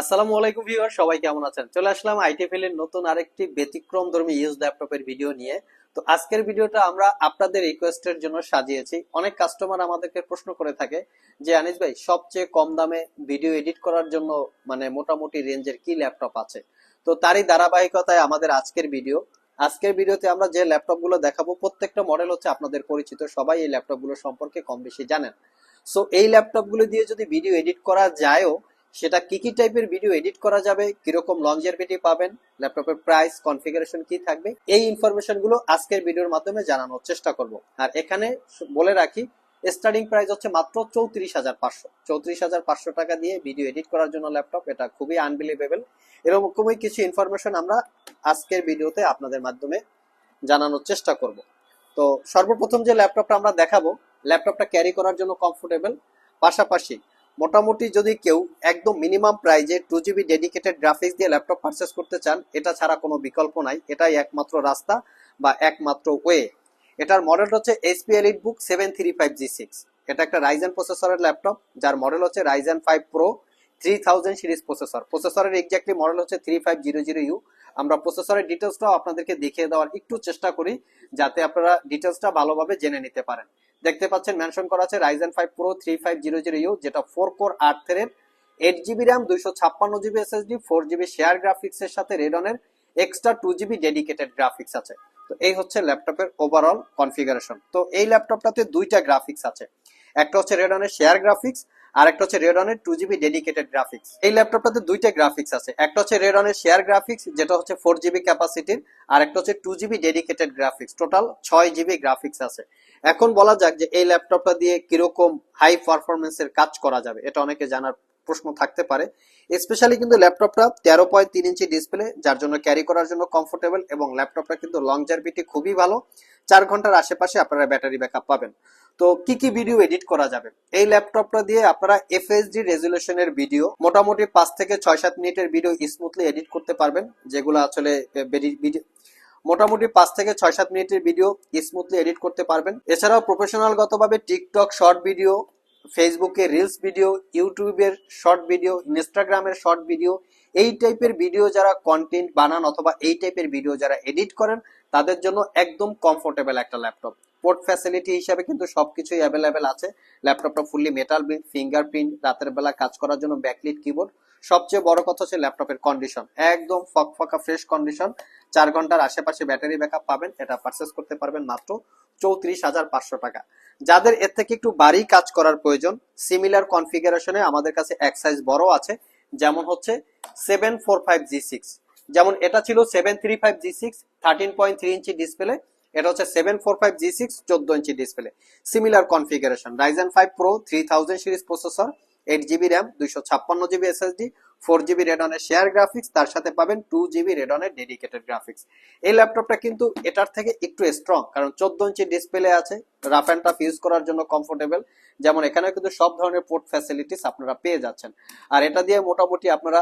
আসসালামু আলাইকুম ভিউয়ার, সবাই কেমন আছেন? চলে আসলাম আইটিএফএল এর নতুন আরেকটি ব্যতিক্রম ধর্মী ইউজ ল্যাপটপের ভিডিও নিয়ে। তো আজকের ভিডিওটা আমরা আপনাদের রিকোয়েস্টের জন্য সাজিয়েছি। অনেক কাস্টমার আমাদেরকে প্রশ্ন করে থাকে যে, আনিস ভাই, সবচেয়ে কম দামে ভিডিও এডিট করার জন্য মানে মোটামুটি রেঞ্জের কি ল্যাপটপ আছে? তো তারই ধারাবাহিকতায় আমাদের আজকের ভিডিও। আজকের ভিডিওতে আমরা যে ল্যাপটপগুলো দেখাবো, প্রত্যেকটা মডেল হচ্ছে আপনাদের পরিচিত, সবাই এই ল্যাপটপগুলো সম্পর্কে কম বেশি জানেন। সো এই ল্যাপটপগুলো দিয়ে যদি ভিডিও এডিট করা যায়ও সেটা কি কি টাইপের ভিডিও এডিট করা যাবে, কীরকম লঞ্চের লংজারভিটি পাবেন ল্যাপটপের প্রাইস কনফিগারেশন কি থাকবে, এই ইনফরমেশনগুলো আজকের ভিডিওর মাধ্যমে জানানোর চেষ্টা করব। আর এখানে বলে রাখি স্টার্টিং প্রাইস হচ্ছে মাত্র চৌত্রিশ হাজার পাঁচশো। চৌত্রিশ হাজার পাঁচশো টাকা দিয়ে ভিডিও এডিট করার জন্য ল্যাপটপ এটা খুবই আনবিলিভেবল এরকমই কিছু ইনফরমেশন আমরা আজকের ভিডিওতে আপনাদের মাধ্যমে জানানোর চেষ্টা করব। তো সর্বপ্রথম যে ল্যাপটপটা আমরা দেখাবো ল্যাপটপটা ক্যারি করার জন্য কমফোর্টেবল পাশাপাশি মোটামুটি যদি কেউ একদম মিনিমাম প্রাইজে টু জিবি ডেডিকেটেড গ্রাফিক্স দিয়ে ল্যাপটপ পারচেস করতে চান, এটা ছাড়া কোনো বিকল্প নাই। এটাই একমাত্র রাস্তা বা একমাত্র ওয়ে এটার মডেল হচ্ছে HP elite book seven three five G six এটা একটা রাইজেন প্রসেসরের ল্যাপটপ যার মডেল হচ্ছে Ryzen five pro three thousand series processor প্রসেসরের এক্স্যাক্টলি মডেল হচ্ছে three five zero zero U আমরা প্রসেসরের ডিটেলসটাও আপনাদেরকে দেখিয়ে দেওয়ার একটু চেষ্টা করি, যাতে আপনারা ডিটেলসটা ভালোভাবে জেনে নিতে পারেন। দেখতে পাচ্ছেন মেনশন করা আছে Ryzen five pro three five zero zero U যেটা ফোর কোর আট থ্রেড এইট জিবি র্যাম দুইশো ছাপ্পান্ন GB SSD four GB share graphics এর সাথে রেডনের extra two GB dedicated graphics আছে। তো এই হচ্ছে ল্যাপটপের ওভারঅল কনফিগারেশন তো এই ল্যাপটপটাতে দুইটা গ্রাফিক্স আছে। একটা হচ্ছে রেডনের শেয়ার গ্রাফিক্স আর একটা হচ্ছে রেডনের টু জিবি ডেডিকেটেড গ্রাফিক্স এই ল্যাপটপটাতে দুইটা গ্রাফিক্স আছে। একটা হচ্ছে রেডনের শেয়ার গ্রাফিক্স যেটা হচ্ছে ফোর জিবি ক্যাপাসিটির আর একটা হচ্ছে two GB dedicated graphics total ছয় জিবি গ্রাফিক্স আছে। এখন বলা যাক যে এই ল্যাপটপটা দিয়ে কীরকম হাই পারফরমেন্সের কাজ করা যাবে। এটা অনেকে জানার প্রশ্ন থাকতে পারে। স্পেশালি কিন্তু ল্যাপটপটা তেরো পয়েন্ট তিন ইঞ্চি ডিসপ্লে যার জন্য ক্যারি করার জন্য কমফোর্টেবল এবং ল্যাপটপটা কিন্তু লংজারভিটি খুবই ভালো। চার ঘণ্টার আশেপাশে আপনারা ব্যাটারি ব্যাকআপ পাবেন। তো কি কি ভিডিও এডিট করা যাবে? এই ল্যাপটপটা দিয়ে আপনারা এফএসডি রেজুলেশনের ভিডিও মোটামুটি পাঁচ থেকে ছয় সাত মিনিটের ভিডিও স্মুথলি এডিট করতে পারবেন, যেগুলো আসলে মোটামুটি পাঁচ থেকে ছয় সাত মিনিটের ভিডিও স্মুথলি এডিট করতে পারবেন। এছাড়াও প্রফেশনাল গতভাবে টিকটক শর্ট ভিডিও ফেসবুকে রিলস ভিডিও ইউটিউবের শর্ট ভিডিও ইনস্টাগ্রামের শর্ট ভিডিও এই টাইপের ভিডিও যারা কন্টেন্ট বানান অথবা এই টাইপের ভিডিও যারা এডিট করেন, তাদের জন্য একদম কমফোর্টেবল একটা ল্যাপটপ পোর্ট ফ্যাসিলিটি হিসাবে কিন্তু সবকিছুই অ্যাভেলেবেল আছে। ল্যাপটপটা ফুললি মেটাল প্রিন্ট ফিঙ্গারপ্রিন্ট রাতের বেলা কাজ করার জন্য ব্যাকলিট কিবোর্ড সবচেয়ে বড় কথা হচ্ছে ল্যাপটপের কন্ডিশন একদম ফকফকা ফ্রেশ কন্ডিশন চার ঘণ্টার আশেপাশে ব্যাটারি ব্যাকআপ পাবেন, এটা পারচেস করতে পারবেন মাত্র চৌত্রিশ হাজার পাঁচশো টাকা। যাদের এর থেকে একটু বাড়ি কাজ করার প্রয়োজন সিমিলার কনফিগারেশনে আমাদের কাছে এক সাইজ বড় আছে, যেমন হচ্ছে seven four five G six যেমন এটা ছিল seven three five G six thirteen point three inch display এটা হচ্ছে seven four five G six চোদ্দ inch display similar configuration Ryzen five pro three thousand series processor eight GB RAM দুইশো ছাপ্পান্ন GB SSD four GB রেডনের share graphics, তার সাথে পাবেন two GB রেডনের ডেডিকেটেড গ্রাফিক্স। এই ল্যাপটপটা কিন্তু এটার থেকে একটু স্ট্রং কারণ চোদ্দ ইঞ্চি ডিসপ্লে আছে রাফ অ্যান্ড টাফ ইউজ করার জন্য কমফোর্টেবল যেমন এখানে কিন্তু সব ধরনের পোর্ট ফ্যাসিলিটিস আপনারা পেয়ে যাচ্ছেন। আর এটা দিয়ে মোটামুটি আপনারা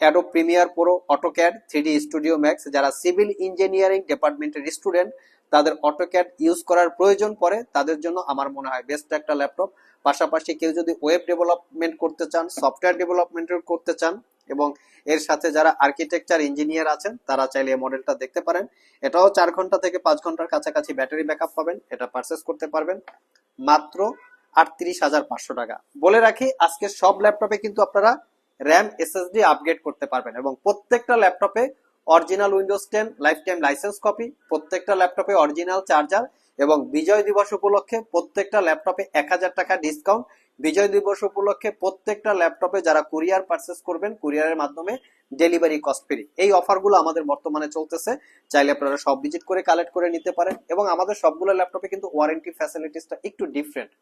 Adobe Premiere Pro AutoCAD three studio max যারা সিভিল ইঞ্জিনিয়ারিং ডিপার্টমেন্টের স্টুডেন্ট তাদের অটোক্যাড ইউজ করার প্রয়োজন পড়ে, তাদের জন্য আমার মনে হয় বেস্ট একটা ল্যাপটপ। পাশাপাশি কেউ যদি ওয়েব ডেভেলপমেন্ট করতে চান সফটওয়্যার ডেভেলপমেন্ট করতে চান এবং এর সাথে যারা আর্কিটেকচার ইঞ্জিনিয়ার আছেন, তারা চাইলে এই মডেলটা দেখতে পারেন। এটাও চার ঘণ্টা থেকে পাঁচ ঘণ্টার কাছাকাছি ব্যাটারি ব্যাকআপ পাবেন, এটা পারচেস করতে পারবেন। মাত্র আটত্রিশ হাজার পাঁচশো টাকা। বলে রাখি আজকে সব ল্যাপটপে কিন্তু আপনারা র্যাম এসএসডি আপগ্রেড করতে পারবেন এবং প্রত্যেকটা ল্যাপটপে original Windows ten lifetime license copy, প্রত্যেকটা ল্যাপটপে অরিজিনাল চার্জার এবং বিজয় দিবস উপলক্ষে প্রত্যেকটা ল্যাপটপে এক হাজার টাকা ডিসকাউন্ট বিজয় দিবস উপলক্ষে প্রত্যেকটা ল্যাপটপে যারা কুরিয়ার পারচেস করবেন কুরিয়ারের মাধ্যমে ডেলিভারি কস্ট ফ্রি এই অফারগুলো আমাদের বর্তমানে চলতেছে। চাইলে আপনারা সব ভিজিট করে কালেক্ট করে নিতে পারেন এবং আমাদের সবগুলো ল্যাপটপে কিন্তু ওয়ারেন্টি ফ্যাসিলিটিসটা একটু ডিফারেন্ট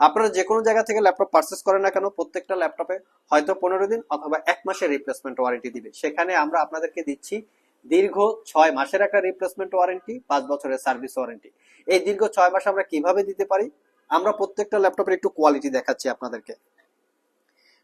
আপনারা যে কোনো জায়গা থেকে ল্যাপটপ পারচেস করেন না কেন, প্রত্যেকটা ল্যাপটপে হয়তো পনেরো দিন অথবা এক মাসের রিপ্লেসমেন্ট ওয়ারেন্টি দিবে। সেখানে আমরা আপনাদেরকে দিচ্ছি দীর্ঘ ছয় মাসের একটা রিপ্লেসমেন্ট ওয়ারেন্টি পাঁচ বছরের সার্ভিস ওয়ারেন্টি এই দীর্ঘ ছয় মাস আমরা কীভাবে দিতে পারি? আমরা প্রত্যেকটা ল্যাপটপের একটু কোয়ালিটি দেখাচ্ছি আপনাদেরকে।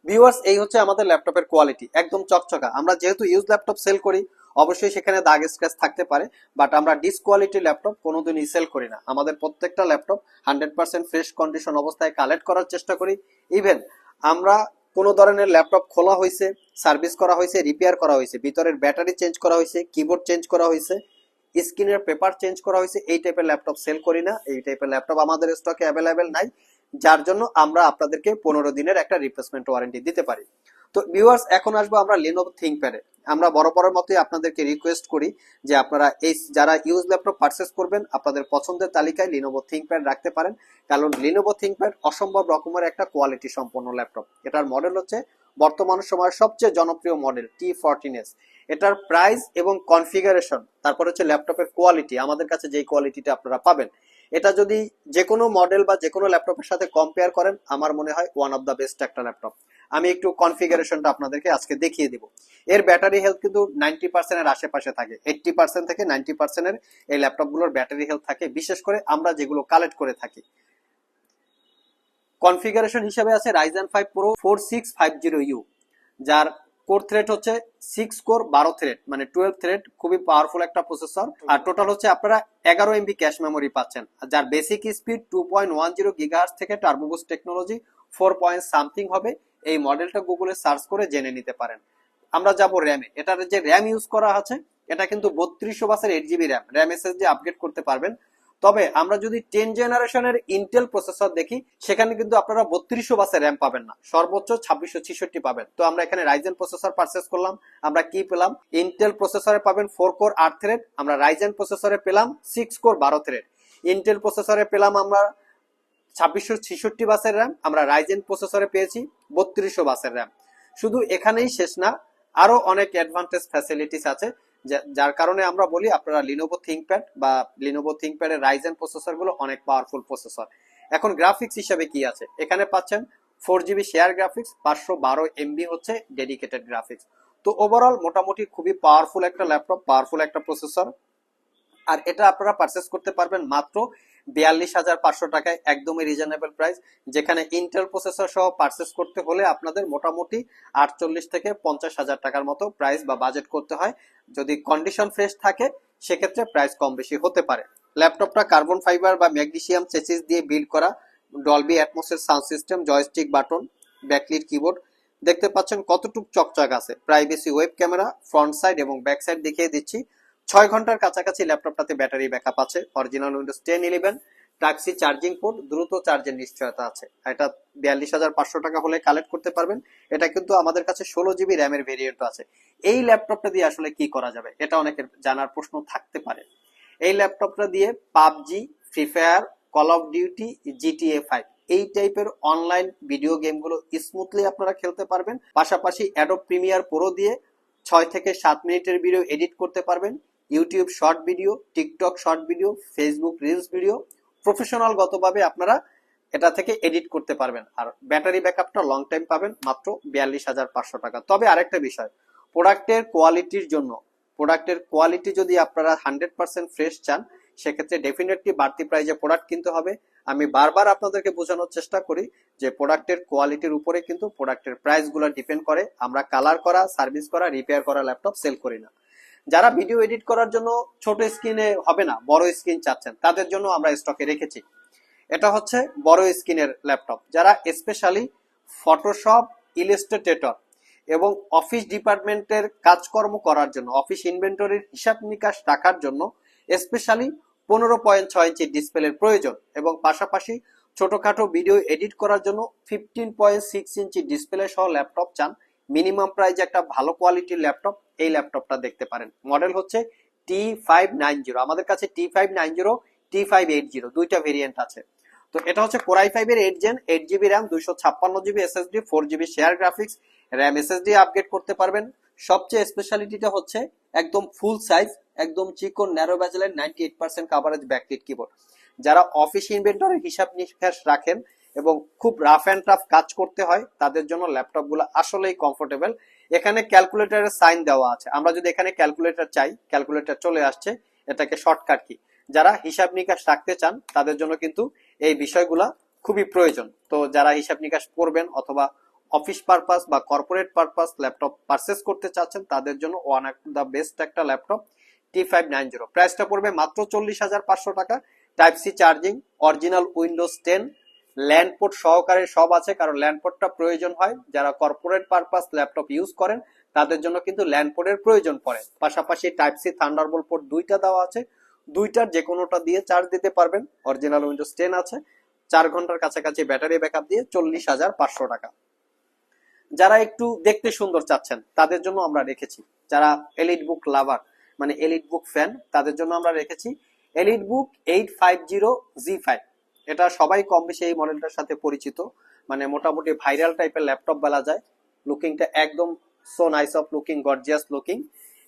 ভিউয়ার্স এই হচ্ছে আমাদের ল্যাপটপের কোয়ালিটি একদম চকচকা। আমরা যেহেতু ইউজ ল্যাপটপ সেল করি অবশ্যই সেখানে দাগ স্ক্র্যাচ থাকতে পারে বাট আমরা ডিস কোয়ালিটি ল্যাপটপ কোনোদিনই সেল করি না। আমাদের প্রত্যেকটা laptop hundred percent fresh condition অবস্থায় কালেক্ট করার চেষ্টা করি। ইভেন আমরা কোনো ধরনের ল্যাপটপ খোলা হয়েছে সার্ভিস করা হয়েছে রিপেয়ার করা হয়েছে, ভিতরের ব্যাটারি চেঞ্জ করা হয়েছে কিবোর্ড চেঞ্জ করা হয়েছে স্ক্রিনের পেপার চেঞ্জ করা হয়েছে, এই টাইপের ল্যাপটপ সেল করি না। এই টাইপের ল্যাপটপ আমাদের স্টকে অ্যাভেলেবেল নাই, যার জন্য আমরা আপনাদেরকে পনেরো দিনের একটা রিপ্লেসমেন্ট ওয়ারেন্টি দিতে পারি। তো ভিউয়ার্স এখন আসব আমরা লেনোভো থিঙ্কপ্যাডে আমরা বড় মতোই আপনাদেরকে রিকোয়েস্ট করি যে আপনারা এই, যারা ইউজ ল্যাপটপ পারচেস করবেন, আপনাদের পছন্দের তালিকায় লিনোভো থিঙ্কপ্যাড রাখতে পারেন। কারণ লিনোভো থিঙ্কপ্যাড অসম্ভব রকমের একটা কোয়ালিটি সম্পন্ন ল্যাপটপ এটার মডেল হচ্ছে বর্তমান সময়ের সবচেয়ে জনপ্রিয় মডেল টি ফোরটিন এস এটার প্রাইস এবং কনফিগারেশন তারপর হচ্ছে ল্যাপটপের কোয়ালিটি আমাদের কাছে যেই কোয়ালিটিটা আপনারা পাবেন। এটা যদি যে কোনো মডেল বা যে কোনো ল্যাপটপের সাথে কম্পেয়ার করেন, আমার মনে হয় ওয়ান অফ দ্য বেস্ট একটা ল্যাপটপ আমি একটু কনফিগারেশনটা আপনাদেরকে আজকে দেখিয়ে দিব। এর ব্যাটারি হেলথ কিন্তু নাইনটি পার্সেন্টের আশেপাশে থাকে। এইটটি পার্সেন্ট থেকে নাইনটি পার্সেন্টের এই ল্যাপটপগুলোর ব্যাটারি হেলথ থাকে। বিশেষ করে আমরা যেগুলো কালেক্ট করে থাকি। কনফিগারেশন হিসেবে আছে Ryzen five pro four six five zero U যার কোর থ্রেড হচ্ছে সিক্স কোর বারো থ্রেড মানে টুয়েলভ থ্রেড খুবই পাওয়ারফুল একটা প্রসেসর আর টোটাল হচ্ছে আপনারা এগারো এমবি ক্যাশ মেমোরি পাচ্ছেন। যার basic speed two point one zero gigahertz থেকে turbo boost technology four point something হবে, এই মডেলটা গুগলে সার্চ করে জেনে নিতে পারেন। আমরা যাব র্যামে এটার যে র্যাম ইউজ করা আছে, এটা কিন্তু বত্রিশশো বাসের eight GB RAM RAM SSD upgrade করতে পারবেন। তবে আমরা যদি টেন জেনারেশনের ইন্টেল প্রসেসর দেখি, সেখানে কিন্তু আপনারা বত্রিশশো বাসের র্যাম পাবেন না। সর্বোচ্চ ছাব্বিশশো ছিষট্টি পাবেন। তো আমরা এখানে রাইজেন প্রসেসর পারচেস করলাম। আমরা কি পেলাম? ইন্টেল প্রসেসরে পাবেন ফোর কোর আট থ্রেড আমরা রাইজেন প্রসেসরে পেলাম সিক্স কোর বারো থ্রেড ইন্টেল প্রসেসরে পেলাম আমরা ছাব্বিশশো ছিষট্টি বাসের র্যাম আমরা রাইজেন প্রসেসরে পেয়েছি বত্রিশশো বাসের র্যাম শুধু এখানেই শেষ না, আরও অনেক অ্যাডভান্টেজ ফ্যাসিলিটিস আছে। যার কারণে আমরা বলি আপনারা লিনোভো থিঙ্কপ্যাড বা লিনোভো থিঙ্কপ্যাডের রাইজেন প্রসেসরগুলো অনেক পাওয়ারফুল প্রসেসর এখন গ্রাফিক্স হিসাবে কি আছে? এখানে পাচ্ছেন ফোর জিবি শেয়ার গ্রাফিক্স পাঁচশো বারো এমবি হচ্ছে ডেডিকেটেড গ্রাফিক্স তো ওভারঅল মোটামুটি খুবই পাওয়ারফুল একটা ল্যাপটপ পাওয়ারফুল একটা প্রসেসর আর এটা আপনারা পারচেস করতে পারবেন মাত্র বিয়াল্লিশ হাজার পাঁচশো টাকায়, একদমই রিজনেবল প্রাইস যেখানে ইন্টেল প্রসেসর সহ পারচেস করতে হলে আপনাদের মোটামুটি আটচল্লিশ থেকে পঞ্চাশ হাজার টাকার মতো প্রাইস বা বাজেট করতে হয়। যদি কন্ডিশন ফ্রেশ থাকে, সেক্ষেত্রে প্রাইস কম বেশি হতে পারে। ল্যাপটপটা কার্বন ফাইবার বা ম্যাগনেসিয়াম চেসিস দিয়ে বিল্ড করা Dolby অ্যাটমসের sound system joystick button backlit keyboard দেখতে পাচ্ছেন কতটুক চকচক আছে। Privacy web camera front side এবং ব্যাক সাইড দেখিয়ে দিচ্ছি। ছয় ঘণ্টার কাছাকাছি ল্যাপটপটাতে ব্যাটারি ব্যাকআপ আছে অরিজিনাল উইন্ডোজ টেন ইলেভেন টাক্সি চার্জিং পোর্ট দ্রুত চার্জের নিশ্চয়তা আছে। এটা বিয়াল্লিশ হাজার পাঁচশো টাকা হলে কালেক্ট করতে পারবেন। এটা কিন্তু আমাদের কাছে ষোলো জিবি র্যামের ভেরিয়েন্ট আছে। এই ল্যাপটপটা দিয়ে আসলে কি করা যাবে? এটা অনেকের জানার প্রশ্ন থাকতে পারে। এই ল্যাপটপটা দিয়ে PUBG free fire call of duty GTA five এই টাইপের অনলাইন ভিডিও গেমগুলো স্মুথলি আপনারা খেলতে পারবেন। পাশাপাশি অ্যাডোব প্রিমিয়ার প্রো দিয়ে ছয় থেকে সাত মিনিটের ভিডিও এডিট করতে পারবেন। YouTube short video TikTok short video Facebook reels video professional গতভাবে আপনারা এটা থেকে এডিট করতে পারবেন। আর ব্যাটারি ব্যাকআপটা লং টাইম পাবেন, মাত্র বিয়াল্লিশ হাজার পাঁচশো টাকা। তবে আরেকটা বিষয় প্রোডাক্টের কোয়ালিটির জন্য প্রোডাক্টের কোয়ালিটি যদি আপনারা হান্ড্রেড পার্সেন্ট ফ্রেশ চান, সেক্ষেত্রে ডেফিনেটলি বাড়তি প্রাইজে প্রোডাক্ট কিনতে হবে। আমি বারবার আপনাদেরকে বোঝানোর চেষ্টা করি যে প্রোডাক্টের কোয়ালিটির উপরে কিন্তু প্রোডাক্টের প্রাইসগুলো ডিপেন্ড করে। আমরা কালার করা সার্ভিস করা রিপেয়ার করা ল্যাপটপ সেল করি না। যারা ভিডিও এডিট করার জন্য ছোট স্ক্রিনে হবে না, বড় স্ক্রিন চাচ্ছেন, তাদের জন্য আমরা স্টকে রেখেছি। এটা হচ্ছে বড় স্ক্রিনের ল্যাপটপ যারা স্পেশালি ফটোশপ ইলিস্ট্রেটর এবং অফিস ডিপার্টমেন্টের কাজকর্ম করার জন্য অফিস ইনভেন্টরির হিসাব নিকাশ রাখার জন্য স্পেশালি পনেরো পয়েন্ট ছয় ইঞ্চি ডিসপ্লের প্রয়োজন এবং পাশাপাশি ছোটখাটো ভিডিও এডিট করার জন্য fifteen point six inch display সহ ল্যাপটপ চান। মিনিমাম প্রাইজে একটা ভালো কোয়ালিটির ল্যাপটপ এই ল্যাপটপটা দেখতে পারেন। মডেল হচ্ছে টি ফাইভ নাইন জিরো আমাদের কাছে T five nine zero T five eight zero দুইটা ভেরিয়েন্ট আছে। তো এটা হচ্ছে কোরাই ফাইভ এর eight gen eight GB RAM দুইশো ছাপ্পান্ন GB SSD four GB share graphics RAM SSD upgrade করতে পারবেন। সবচেয়ে স্পেশালিটিটা হচ্ছে একদম ফুল সাইজ একদম চিকন narrow ব্যাজেলের ninety eight percent coverage backlit keyboard যারা অফিস ইনভেন্টরের হিসাব নিকাশ রাখেন এবং খুব রাফ অ্যান্ড টাফ কাজ করতে হয়, তাদের জন্য ল্যাপটপগুলো আসলেই কমফোর্টেবল এখানে ক্যালকুলেটরের সাইন দেওয়া আছে। আমরা যদি এখানে ক্যালকুলেটর চাই ক্যালকুলেটর চলে আসছে, এটাকে শর্টকাট কি যারা হিসাব নিকাশ রাখতে চান, তাদের জন্য কিন্তু এই বিষয়গুলা খুবই প্রয়োজন। তো যারা হিসাব নিকাশ করবেন অথবা অফিস পারপাস বা কর্পোরেট পারপাস ল্যাপটপ পারচেস করতে চাচ্ছেন, তাদের জন্য ওয়ান অফ দ্য বেস্ট একটা laptop T five nine zero প্রাইসটা পড়বে মাত্র চল্লিশ হাজার পাঁচশো টাকা। Type C charging original Windows ten LAN port সহকারে সব আছে, কারণ ল্যান্ডপোর্টটা প্রয়োজন হয়। যারা কর্পোরেট পারপাস ল্যাপটপ ইউজ করেন, তাদের জন্য কিন্তু ল্যান্ডপোর্টের প্রয়োজন পড়ে। পাশাপাশি টাইপ সি থান্ডারবোল্ট পোর্ট দুইটা দেওয়া আছে। দুইটার যে কোনোটা দিয়ে চার্জ দিতে পারবেন। অরিজিনাল উইন্ডোজ টেন আছে। চার ঘণ্টার কাছাকাছি ব্যাটারি ব্যাকআপ দিয়ে চল্লিশ হাজার পাঁচশো টাকা। যারা একটু দেখতে সুন্দর চাচ্ছেন, তাদের জন্য আমরা রেখেছি। যারা এলিট বুক লাভার মানে এলিট বুক ফ্যান তাদের জন্য আমরা রেখেছি EliteBook eight five zero G five এটা সবাই কম বেশি এই মডেলটার সাথে পরিচিত। মানে মোটামুটি ভাইরাল টাইপের ল্যাপটপ বলা যায়। লুকিংটা একদম so nice of looking gorgeous looking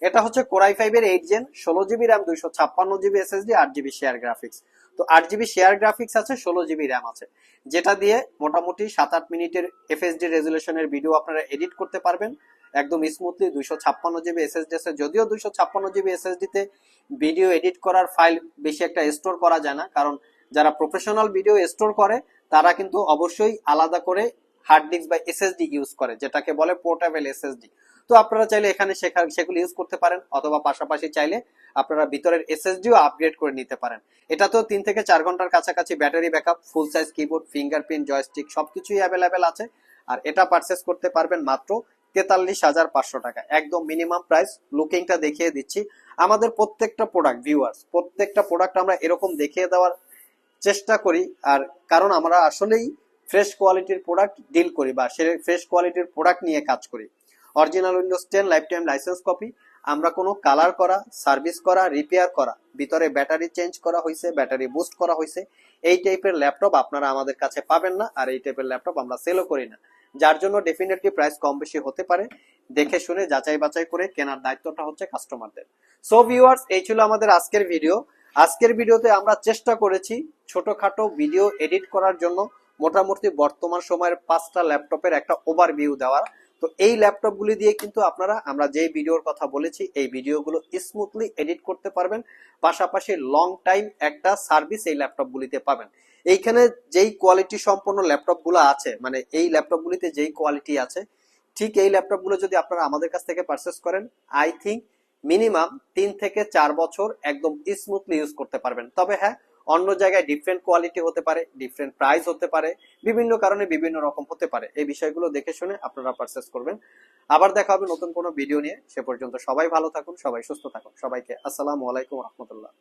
এটা হচ্ছে কোরাই ফাইভ এর এইট জেন ষোলো জিবি র্যাম দুইশো ছাপ্পান্ন জিবি এসএসডি আট জিবি শেয়ার গ্রাফিক্স তো আট জিবি শেয়ার গ্রাফিক্স আছে, ষোলো জিবি র্যাম আছে। যেটা দিয়ে মোটামুটি সাত আট মিনিটের এফএসডি রেজুলেশনের ভিডিও আপনারা এডিট করতে পারবেন। একদম স্মুথলি দুইশো ছাপ্পান্ন জিবি এসএসডি আছে। যদিও দুইশো ছাপ্পান্ন জিবি এসএসডি তে ভিডিও এডিট করার ফাইল বেশি একটা স্টোর করা যায় না, কারণ যারা প্রফেশনাল ভিডিও স্টোর করে, তারা কিন্তু অবশ্যই আলাদা করে হার্ড ডিস্ক বা এসএসডি ইউজ করে, যেটাকে বলে পোর্টেবল এসএসডি তো আপনারা চাইলে এখানে সেগুলো ইউজ করতে পারেন, অথবা পাশাপাশি চাইলে আপনারা ভিতরের এসএসডিও আপগ্রেড করে নিতে পারেন। এটা তো তিন থেকে চার ঘণ্টার কাছাকাছি battery backup full size keyboard fingerprint joystick সবকিছুই অ্যাভেলেবেল আছে। আর এটা পারচেস করতে পারবেন মাত্র তেতাল্লিশ হাজার পাঁচশো টাকা। একদম মিনিমাম প্রাইস লুকিংটা দেখিয়ে দিচ্ছি। আমাদের প্রত্যেকটা প্রোডাক্ট ভিউয়ার্স প্রত্যেকটা প্রোডাক্ট আমরা এরকম দেখিয়ে দেওয়ার চেষ্টা করি, আর কারণ আমরা আসলেই ফ্রেশ কোয়ালিটির প্রোডাক্ট ডিল করি বা সে ফ্রেশ কোয়ালিটির প্রোডাক্ট নিয়ে কাজ করি। Original Windows ten lifetime licence copy আমরা কোনো কালার করা সার্ভিস করা রিপেয়ার করা, ভিতরে ব্যাটারি চেঞ্জ করা হয়েছে ব্যাটারি বুস্ট করা হয়েছে এই টাইপের ল্যাপটপ আপনারা আমাদের কাছে পাবেন না, আর এই টাইপের ল্যাপটপ আমরা সেলও করি না। যার জন্য ডেফিনেটলি প্রাইস কম বেশি হতে পারে, দেখে শুনে যাচাই বাছাই করে কেনার দায়িত্বটা হচ্ছে কাস্টমারদের সো ভিউয়ার্স এই ছিল আমাদের আজকের ভিডিও আজকের ভিডিওতে আমরা চেষ্টা করেছি ছোটখাটো ভিডিও এডিট করার জন্য মোটামুটি বর্তমান সময়ের পাঁচটা ল্যাপটপের একটা ওভারভিউ দেওয়ার। তো এই ল্যাপটপগুলি দিয়ে কিন্তু আপনারা, আমরা যে ভিডিওর কথা বলেছি, এই ভিডিওগুলো স্মুথলি এডিট করতে পারবেন। পাশাপাশি লং টাইম একটা সার্ভিস এই ল্যাপটপগুলিতে পাবেন। এইখানে যেই কোয়ালিটি সম্পন্ন ল্যাপটপগুলো আছে মানে এই ল্যাপটপগুলিতে যেই কোয়ালিটি আছে, ঠিক এই ল্যাপটপগুলো যদি আপনারা আমাদের কাছ থেকে পারচেস করেন আই থিঙ্ক মিনিমাম তিন থেকে চার বছর একদম স্মুথলি ইউজ করতে পারবেন। তবে হ্যাঁ অন্য জায়গায় ডিফারেন্ট কোয়ালিটি হতে পারে ডিফারেন্ট প্রাইস হতে পারে, বিভিন্ন কারণে বিভিন্ন রকম হতে পারে। এই বিষয়গুলো দেখে শুনে আপনারা পারচেস করবেন। আবার দেখা হবে নতুন কোনো ভিডিও নিয়ে। সে পর্যন্ত সবাই ভালো থাকুন, সবাই সুস্থ থাকুন। সবাইকে আসসালামু আলাইকুম রহমতুল্লাহ।